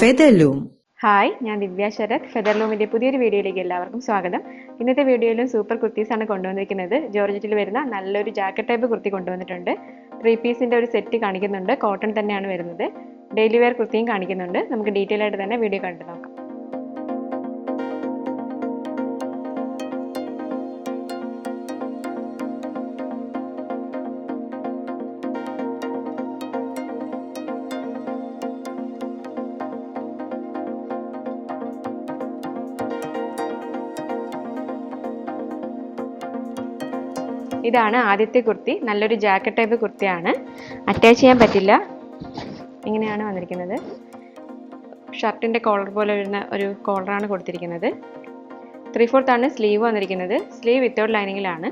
Featherloom. Hi ഞാൻ ദിവ്യ ശരത്. ഫെദർലൂമിന്റെ പുതിയൊരു വീഡിയോയിലേക്ക് എല്ലാവർക്കും സ്വാഗതം. ഇന്നത്തെ വീഡിയോയിലും സൂപ്പർ കുർത്തീസ് ആണ് കൊണ്ടുവന്നിരിക്കുന്നത്. ജോർജറ്റിൽ വരുന്ന നല്ലൊരു ജാക്കറ്റ് ടൈപ്പ് കുർത്തി കൊണ്ടുവന്നിട്ടുണ്ട്. ത്രീ പീസിന്റെ ഒരു സെറ്റ് കാണിക്കുന്നുണ്ട്. കോട്ടൺ തന്നെയാണ് വരുന്നത്. ഡെയിലി വെയർ കുർത്തിയും കാണിക്കുന്നുണ്ട്. നമുക്ക് ഡീറ്റെയിൽ ആയിട്ട് തന്നെ വീഡിയോ കണ്ടു നോക്കാം. ഇതാണ് ആദ്യത്തെ കുർത്തി. നല്ലൊരു ജാക്കറ്റ് ടൈപ്പ് കുർത്തിയാണ്. അറ്റാച്ച് ചെയ്യാൻ പറ്റില്ല. ഇങ്ങനെയാണ് വന്നിരിക്കുന്നത്. ഷർട്ടിന്റെ കോളർ പോലെ വരുന്ന ഒരു കോളറാണ് കൊടുത്തിരിക്കുന്നത്. ത്രീ ഫോർത്താണ് സ്ലീവ് വന്നിരിക്കുന്നത്. സ്ലീവ് വിത്തൗട്ട് ലൈനിങ്ങിലാണ്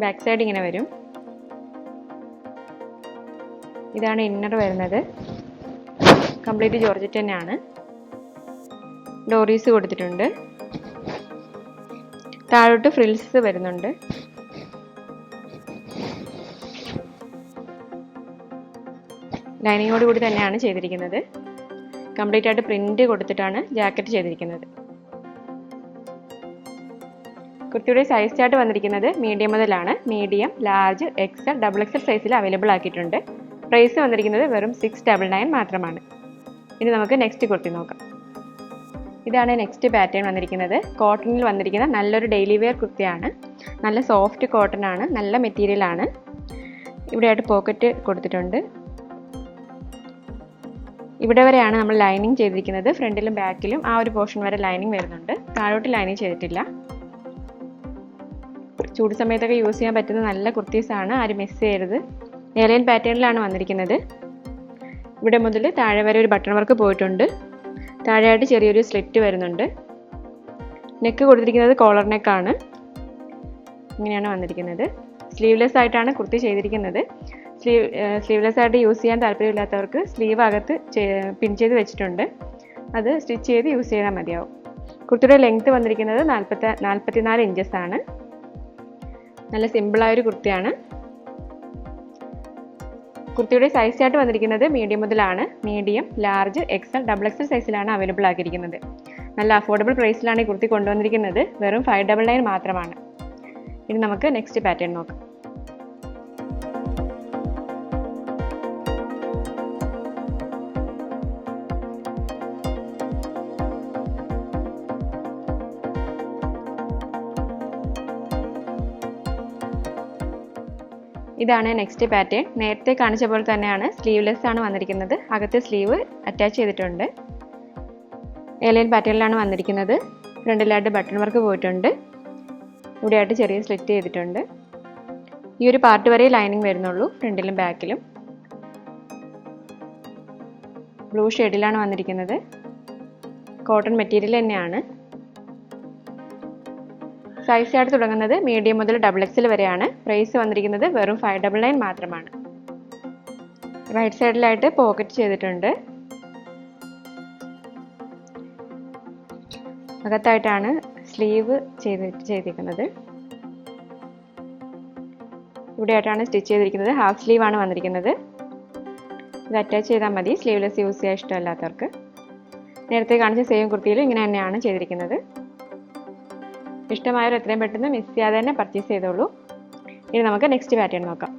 ബാക്ക് സൈഡ് ഇങ്ങനെ വരും. ഇതാണ് ഇന്നർ വരുന്നത്. കംപ്ലീറ്റ് ജോർജറ്റ് തന്നെയാണ്. ഡോറീസ് കൊടുത്തിട്ടുണ്ട്. താഴോട്ട് ഫ്രിൽസ് വരുന്നുണ്ട്. ലൈനിങ്ങോട് കൂടി തന്നെയാണ് ചെയ്തിരിക്കുന്നത്. കംപ്ലീറ്റ് ആയിട്ട് പ്രിന്റ് കൊടുത്തിട്ടാണ് ജാക്കറ്റ് ചെയ്തിരിക്കുന്നത്. കുർത്തിയുടെ സൈസ് ചാർട്ട് വന്നിരിക്കുന്നത് മീഡിയം മുതലാണ്. Medium large XL double XL സൈസിൽ അവൈലബിൾ ആക്കിയിട്ടുണ്ട്. പ്രൈസ് വന്നിരിക്കുന്നത് വെറും സിക്സ് ഡബിൾ നയൻ മാത്രമാണ്. ഇനി നമുക്ക് നെക്സ്റ്റ് കുർത്തി നോക്കാം. ഇതാണ് നെക്സ്റ്റ് പാറ്റേൺ വന്നിരിക്കുന്നത്. കോട്ടണിൽ വന്നിരിക്കുന്ന നല്ലൊരു ഡെയിലി വെയർ കുർത്തിയാണ്. നല്ല സോഫ്റ്റ് കോട്ടൺ ആണ്. നല്ല മെറ്റീരിയൽ ആണ്. ഇവിടെയായിട്ട് പോക്കറ്റ് കൊടുത്തിട്ടുണ്ട്. ഇവിടെ വരെയാണ് നമ്മൾ ലൈനിങ് ചെയ്തിരിക്കുന്നത്. ഫ്രണ്ടിലും ബാക്കിലും ആ ഒരു പോർഷൻ വരെ ലൈനിങ് വരുന്നുണ്ട്. താഴോട്ട് ലൈനിങ് ചെയ്തിട്ടില്ല. ചൂട് സമയത്തൊക്കെ യൂസ് ചെയ്യാൻ പറ്റുന്ന നല്ല കുർത്തീസാണ് ആരും മിസ് ചെയ്യരുത്. ഏലൈൻ പാറ്റേണിലാണ് വന്നിരിക്കുന്നത്. ഇവിടെ മുതൽ താഴെ വരെ ഒരു ബട്ടൺ വർക്ക് പോയിട്ടുണ്ട്. താഴെയായിട്ട് ചെറിയൊരു സ്ലിറ്റ് വരുന്നുണ്ട്. നെക്ക് കൊടുത്തിരിക്കുന്നത് കോളർ നെക്കാണ് ഇങ്ങനെയാണ് വന്നിരിക്കുന്നത്. സ്ലീവ്ലെസ് ആയിട്ടാണ് കുർത്തി ചെയ്തിരിക്കുന്നത്. സ്ലീവ് സ്ലീവ്ലെസ് ആയിട്ട് യൂസ് ചെയ്യാൻ താല്പര്യമില്ലാത്തവർക്ക് സ്ലീവ് അകത്ത് പിൻ ചെയ്ത് വെച്ചിട്ടുണ്ട്. അത് സ്റ്റിച്ച് ചെയ്ത് യൂസ് ചെയ്താൽ മതിയാവും. കുർത്തിയുടെ ലെങ്ത്ത് വന്നിരിക്കുന്നത് നാൽപ്പത്തി നാൽപ്പത്തിനാല് ഇഞ്ചസ് ആണ്. നല്ല സിമ്പിളായൊരു കുർത്തിയാണ്. കുർത്തിയുടെ സൈസ് ആയിട്ട് വന്നിരിക്കുന്നത് മീഡിയം മുതലാണ്. Medium large XL double XL സൈസിലാണ് അവൈലബിൾ ആക്കിയിരിക്കുന്നത്. നല്ല അഫോർഡബിൾ പ്രൈസിലാണ് ഈ കുർത്തി കൊണ്ടുവന്നിരിക്കുന്നത്. വെറും ഫൈവ് ഡബിൾ നയൻ മാത്രമാണ്. ഇനി നമുക്ക് നെക്സ്റ്റ് പാറ്റേൺ നോക്കാം. ഇതാണ് നെക്സ്റ്റ് പാറ്റേൺ നേരത്തെ കാണിച്ച പോലെ തന്നെയാണ് സ്ലീവ്ലെസ് ആണ് വന്നിരിക്കുന്നത്. അകത്തെ സ്ലീവ് അറ്റാച്ച് ചെയ്തിട്ടുണ്ട്. ഏലൈൻ പാറ്റേണിലാണ് വന്നിരിക്കുന്നത്. ഫ്രണ്ടിലായിട്ട് ബട്ടൺ വർക്ക് പോയിട്ടുണ്ട്. ഇവിടെയായിട്ട് ചെറിയ സ്ലിറ്റ് ചെയ്തിട്ടുണ്ട്. ഈ ഒരു പാർട്ട് വരെ ലൈനിങ് വരുന്നുള്ളൂ ഫ്രണ്ടിലും ബാക്കിലും ബ്ലൂ ഷെയ്ഡിലാണ് വന്നിരിക്കുന്നത്. കോട്ടൺ മെറ്റീരിയൽ തന്നെയാണ്. സൈസ് ചാർട്ട് തുടങ്ങുന്നത്. മീഡിയം മുതൽ ഡബിൾ എക്സിൽ വരെയാണ്. പ്രൈസ് വന്നിരിക്കുന്നത് വെറും ഫൈവ് ഡബിൾ നയൻ മാത്രമാണ്. റൈറ്റ് സൈഡിലായിട്ട് പോക്കറ്റ് ചെയ്തിട്ടുണ്ട്. അകത്തായിട്ടാണ് സ്ലീവ് ചെയ്ത് ചെയ്തിരിക്കുന്നത്. ഇവിടെയായിട്ടാണ് സ്റ്റിച്ച് ചെയ്തിരിക്കുന്നത്. ഹാഫ് സ്ലീവ് ആണ് വന്നിരിക്കുന്നത്. ഇത് അറ്റാച്ച് ചെയ്താൽ മതി. സ്ലീവ്ലെസ് യൂസ് ചെയ്യാൻ ഇഷ്ടമല്ലാത്തവർക്ക്. നേരത്തെ കാണിച്ച സെയിം കുർത്തിയിൽ ഇങ്ങനെ തന്നെയാണ് ചെയ്തിരിക്കുന്നത്. ഇഷ്ടമായവർ എത്രയും പെട്ടെന്ന് മിസ് ചെയ്യാതെ തന്നെ പർച്ചേസ് ചെയ്തോളൂ. ഇനി നമുക്ക് നെക്സ്റ്റ് പാറ്റേൺ നോക്കാം.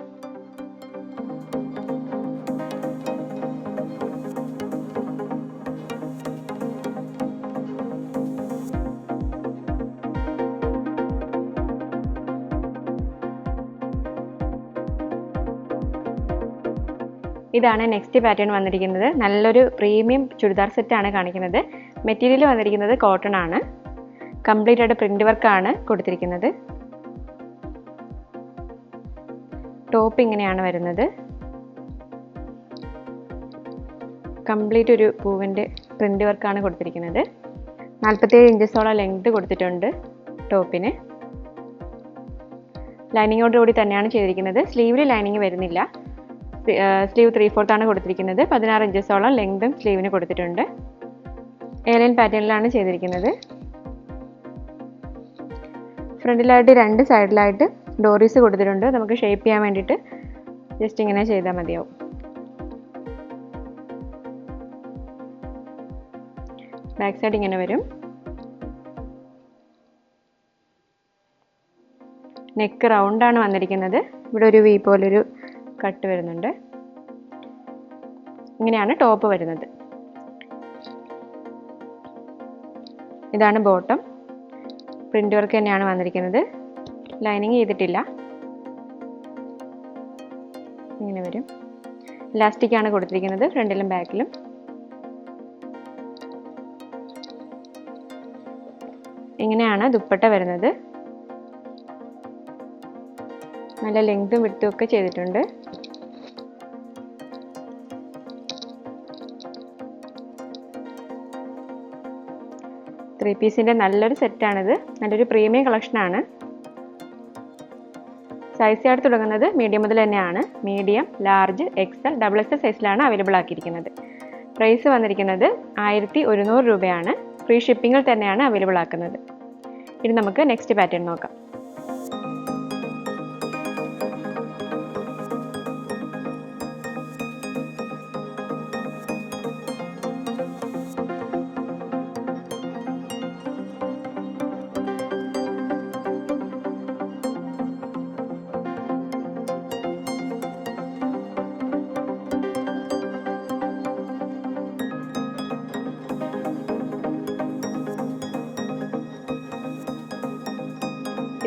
ഇതാണ് നെക്സ്റ്റ് പാറ്റേൺ വന്നിരിക്കുന്നത്. നല്ലൊരു പ്രീമിയം ചുരിദാർ സെറ്റാണ് കാണിക്കുന്നത്. മെറ്റീരിയൽ വന്നിരിക്കുന്നത് കോട്ടൺ ആണ്. കംപ്ലീറ്റ് ആയിട്ട് പ്രിന്റ് വർക്കാണ് കൊടുത്തിരിക്കുന്നത്. ടോപ്പ് ഇങ്ങനെയാണ് വരുന്നത്. കംപ്ലീറ്റ് ഒരു പൂവിന്റെ പ്രിന്റ് വർക്കാണ് കൊടുത്തിരിക്കുന്നത്. നാൽപ്പത്തേഴ് ഇഞ്ചസോളം ലെങ്ത് കൊടുത്തിട്ടുണ്ട് ടോപ്പിന്. ലൈനിങ്ങോട് കൂടി തന്നെയാണ് ചെയ്തിരിക്കുന്നത്. സ്ലീവിൽ ലൈനിങ് വരുന്നില്ല. സ്ലീവ് ത്രീ ആണ് കൊടുത്തിരിക്കുന്നത്. പതിനാറ് ഇഞ്ചസോളം ലെങ്തും സ്ലീവിന് കൊടുത്തിട്ടുണ്ട്. ഏലൈൻ പാറ്റേണിലാണ് ചെയ്തിരിക്കുന്നത്. ഫ്രണ്ടിലായിട്ട് രണ്ട് സൈഡിലായിട്ട് ഡോറീസ് കൊടുത്തിട്ടുണ്ട്. നമുക്ക് ഷേപ്പ് ചെയ്യാൻ വേണ്ടിയിട്ട് ജസ്റ്റ് ഇങ്ങനെ ചെയ്താൽ മതിയാവും. ബാക്ക് സൈഡ് ഇങ്ങനെ വരും. നെക്ക് റൗണ്ടാണ് വന്നിരിക്കുന്നത്. ഇവിടെ ഒരു വി പോലൊരു കട്ട് വരുന്നുണ്ട്. ഇങ്ങനെയാണ് ടോപ്പ് വരുന്നത്. ഇതാണ് ബോട്ടം. പ്രിന്റ് വർക്ക് തന്നെയാണ് വന്നിരിക്കുന്നത്. ലൈനിങ് ചെയ്തിട്ടില്ല. ഇങ്ങനെ വരും. ഇലാസ്റ്റിക് ആണ് കൊടുത്തിരിക്കുന്നത് ഫ്രണ്ടിലും ബാക്കിലും. ഇങ്ങനെയാണ് ദുപ്പട്ട വരുന്നത്. നല്ല ലെങ്തും വിടുത്തും ഒക്കെ ചെയ്തിട്ടുണ്ട്. ത്രീ പീസിന്റെ നല്ലൊരു സെറ്റാണിത്. നല്ലൊരു പ്രീമിയം കളക്ഷനാണ്. സൈസ് ചാർട്ട് തുടങ്ങുന്നത് മീഡിയം മുതൽ തന്നെയാണ്. Medium large XL double XL സൈസിലാണ് അവൈലബിൾ ആക്കിയിരിക്കുന്നത്. പ്രൈസ് വന്നിരിക്കുന്നത് ആയിരത്തി ഒരുന്നൂറ് രൂപയാണ്. ഫ്രീ ഷിപ്പിങ്ങിൽ തന്നെയാണ് അവൈലബിൾ ആക്കുന്നത്. ഇനി നമുക്ക് നെക്സ്റ്റ് പാറ്റേൺ നോക്കാം.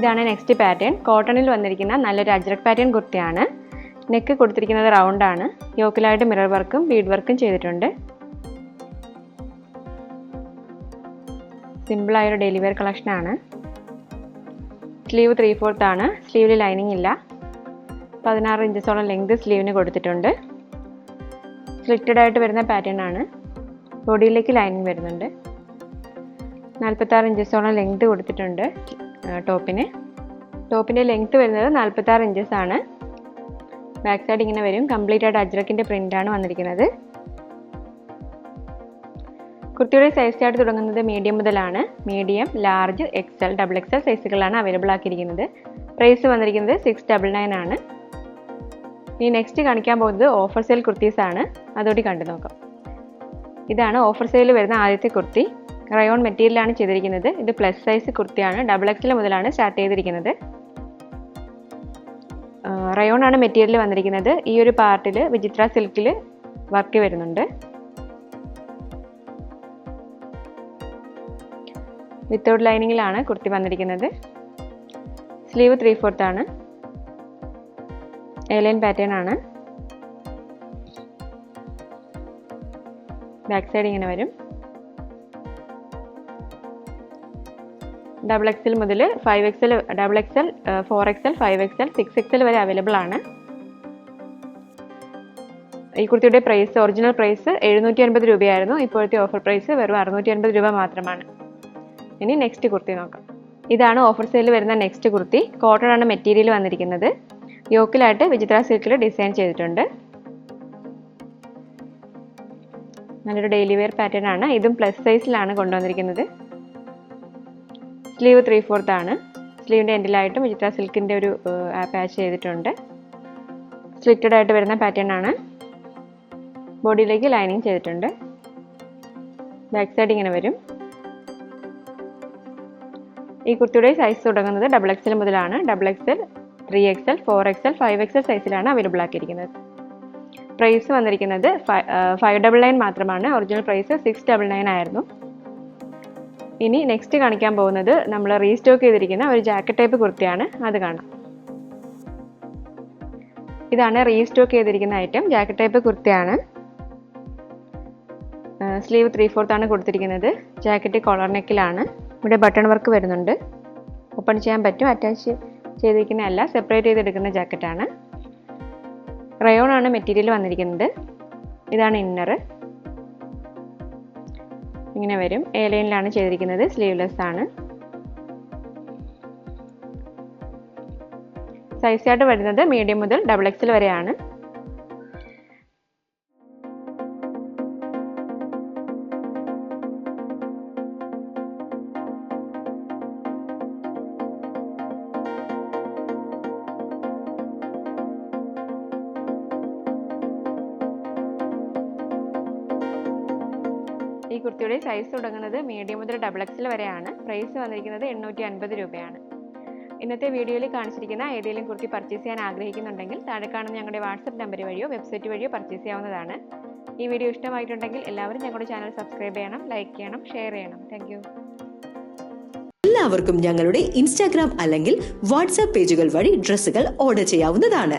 ഇതാണ് നെക്സ്റ്റ് പാറ്റേൺ കോട്ടണിൽ വന്നിരിക്കുന്ന നല്ലൊരു അജ്രക് പാറ്റേൺ കുർത്തിയാണ്. നെക്ക് കൊടുത്തിരിക്കുന്നത് റൗണ്ടാണ് യോക്കിലായിട്ട് മിറർ വർക്കും ബീഡ് വർക്കും ചെയ്തിട്ടുണ്ട്. സിമ്പിളായൊരു ഡെയിലി വെയർ കളക്ഷനാണ് സ്ലീവ് ത്രീ ഫോർത്ത് ആണ്. സ്ലീവിൽ ലൈനിങ് ഇല്ല. പതിനാറ് ഇഞ്ചസോളം ലെങ്ത് സ്ലീവിന് കൊടുത്തിട്ടുണ്ട്. സ്ലിറ്റഡ് ആയിട്ട് വരുന്ന പാറ്റേൺ ആണ്. ബോഡിയിലേക്ക് ലൈനിങ് വരുന്നുണ്ട്. നാൽപ്പത്താറ് ഇഞ്ചസോളം ലെങ്ത് കൊടുത്തിട്ടുണ്ട്. ടോപ്പിന്. ടോപ്പിന്റെ ലെങ്ത്ത് വരുന്നത് നാൽപ്പത്താറ് ഇഞ്ചസ് ആണ്. ബാക്ക് സൈഡ് ഇങ്ങനെ വരും. കംപ്ലീറ്റ് ആയിട്ട് അജ്രക്കിന്റെ പ്രിന്റാണ് വന്നിരിക്കുന്നത്. കുർത്തിയുടെ സൈസ് ചാർട്ട് തുടങ്ങുന്നത് മീഡിയം മുതലാണ്. Medium large XL double XL സൈസുകളാണ് available ആക്കിയിരിക്കുന്നത്. പ്രൈസ് വന്നിരിക്കുന്നത് സിക്സ് ഡബിൾ നയൻ ആണ്. ഇനി നെക്സ്റ്റ് കാണിക്കാൻ പോകുന്നത് ഓഫർ സെയിൽ കുർത്തീസാണ്. അതോടെ കണ്ടു നോക്കാം. ഇതാണ് ഓഫർ സെയിൽ വരുന്ന ആദ്യത്തെ കുർത്തി. റയോൺ മെറ്റീരിയലാണ് ചെയ്തിരിക്കുന്നത്. ഇത് പ്ലസ് സൈസ് കുർത്തിയാണ്. ഡബിൾ എക്സിൽ മുതലാണ് സ്റ്റാർട്ട് ചെയ്തിരിക്കുന്നത്. റയോൺ ആണ് മെറ്റീരിയൽ വന്നിരിക്കുന്നത്. ഈ ഒരു പാർട്ടിൽ വിചിത്ര സിൽക്കിൽ വർക്ക് വരുന്നുണ്ട്. വിത്തൗട്ട് ലൈനിങ്ങിലാണ് കുർത്തി വന്നിരിക്കുന്നത്. സ്ലീവ് ത്രീ ഫോർത്ത് ആണ്. എലൈൻ പാറ്റേൺ ആണ്. ബാക്ക് സൈഡ് ഇങ്ങനെ വരും. ഡബിൾ എക്സൽ മുതൽ five XL double XL four XL five XL six XL വരെ അവൈലബിൾ ആണ്. ഈ കുർത്തിയുടെ പ്രൈസ് ഒറിജിനൽ പ്രൈസ് എഴുന്നൂറ്റി അൻപത് രൂപയായിരുന്നു. ഇപ്പോഴത്തെ ഓഫർ പ്രൈസ് വെറും അറുന്നൂറ്റി അൻപത് രൂപ മാത്രമാണ്. ഇനി നെക്സ്റ്റ് കുർത്തി നോക്കാം. ഇതാണ് ഓഫർ സെയിൽ വരുന്ന നെക്സ്റ്റ് കുർത്തി. കോട്ടൺ ആണ് മെറ്റീരിയൽ വന്നിരിക്കുന്നത്. യോക്കിലായിട്ട് വിചിത്ര സിൽക്കിൽ ഡിസൈൻ ചെയ്തിട്ടുണ്ട്. നല്ലൊരു ഡെയിലി വെയർ പാറ്റേൺ ആണ്. ഇതും പ്ലസ് സൈസിലാണ് കൊണ്ടുവന്നിരിക്കുന്നത്. സ്ലീവ് ത്രീ ഫോർത്ത് ആണ്. സ്ലീവിന്റെ എൻഡിലായിട്ടും വിചിത്ര സിൽക്കിന്റെ ഒരു പാച്ച് ചെയ്തിട്ടുണ്ട്. സ്ലിറ്റഡ് ആയിട്ട് വരുന്ന പാറ്റേൺ ആണ്. ബോഡിയിലേക്ക് ലൈനിങ് ചെയ്തിട്ടുണ്ട്. ബാക്ക് സൈഡ് ഇങ്ങനെ വരും. ഈ കുർത്തിയുടെ സൈസ് തുടങ്ങുന്നത് ഡബിൾ എക്സൽ മുതലാണ്. Double XL three XL four XL five XL സൈസിലാണ് അവൈലബിൾ ആക്കിയിരിക്കുന്നത്. പ്രൈസ് വന്നിരിക്കുന്നത് ഫൈവ് ഡബിൾ നയൻ മാത്രമാണ്. Original price six double nine ആയിരുന്നു. ഇനി നെക്സ്റ്റ് കാണിക്കാൻ പോകുന്നത് നമ്മൾ റീസ്റ്റോക്ക് ചെയ്തിരിക്കുന്ന ഒരു ജാക്കറ്റ് ടൈപ്പ് കുർത്തിയാണ്. അത് കാണാം. ഇതാണ് റീസ്റ്റോക്ക് ചെയ്തിരിക്കുന്ന ഐറ്റം ജാക്കറ്റ് ടൈപ്പ് കുർത്തിയാണ്. സ്ലീവ് ത്രീ ആണ് കൊടുത്തിരിക്കുന്നത്. ജാക്കറ്റ് കോളർ നെക്കിലാണ് ഇവിടെ ബട്ടൺ വർക്ക് വരുന്നുണ്ട്. ഓപ്പൺ ചെയ്യാൻ പറ്റും. അറ്റാച്ച് ചെയ്തിരിക്കുന്ന അല്ല സെപ്പറേറ്റ് ചെയ്തെടുക്കുന്ന ജാക്കറ്റാണ് റയോൺ ആണ് മെറ്റീരിയൽ വന്നിരിക്കുന്നത്. ഇതാണ് ഇന്നർ ഇങ്ങനെ വരും. എ ലൈനിലാണ് ചെയ്തിരിക്കുന്നത്. സ്ലീവ്ലെസ് ആണ്. സൈസ് ആയിട്ട് വരുന്നത് മീഡിയം മുതൽ ഡബിൾ എക്സിൽ വരെയാണ്. ഈ കുർത്തിയുടെ സൈസ് തുടങ്ങുന്നത് മീഡിയം മുതൽ ഡബിൾ എക്സൽ വരെയാണ്. പ്രൈസ് വന്നിരിക്കുന്നത് എണ്ണൂറ്റി അൻപത് രൂപയാണ്. ഇന്നത്തെ വീഡിയോയിൽ കാണിച്ചിരിക്കുന്ന ഏതെങ്കിലും കുർത്തി പർച്ചേസ് ചെയ്യാൻ ആഗ്രഹിക്കുന്നുണ്ടെങ്കിൽ താഴെ കാണുന്ന ഞങ്ങളുടെ വാട്സപ്പ് നമ്പർ വഴിയോ വെബ്സൈറ്റ് വഴിയോ പർച്ചേസ് ചെയ്യാവുന്നതാണ്. ഈ വീഡിയോ ഇഷ്ടമായിട്ടുണ്ടെങ്കിൽ എല്ലാവരും ഞങ്ങളുടെ ചാനൽ സബ്സ്ക്രൈബ് ചെയ്യണം ലൈക്ക് ചെയ്യണം ഷെയർ ചെയ്യണം. താങ്ക് എല്ലാവർക്കും ഞങ്ങളുടെ ഇൻസ്റ്റാഗ്രാം അല്ലെങ്കിൽ വാട്സാപ്പ് പേജുകൾ വഴി ഡ്രസ്സുകൾ ഓർഡർ ചെയ്യാവുന്നതാണ്.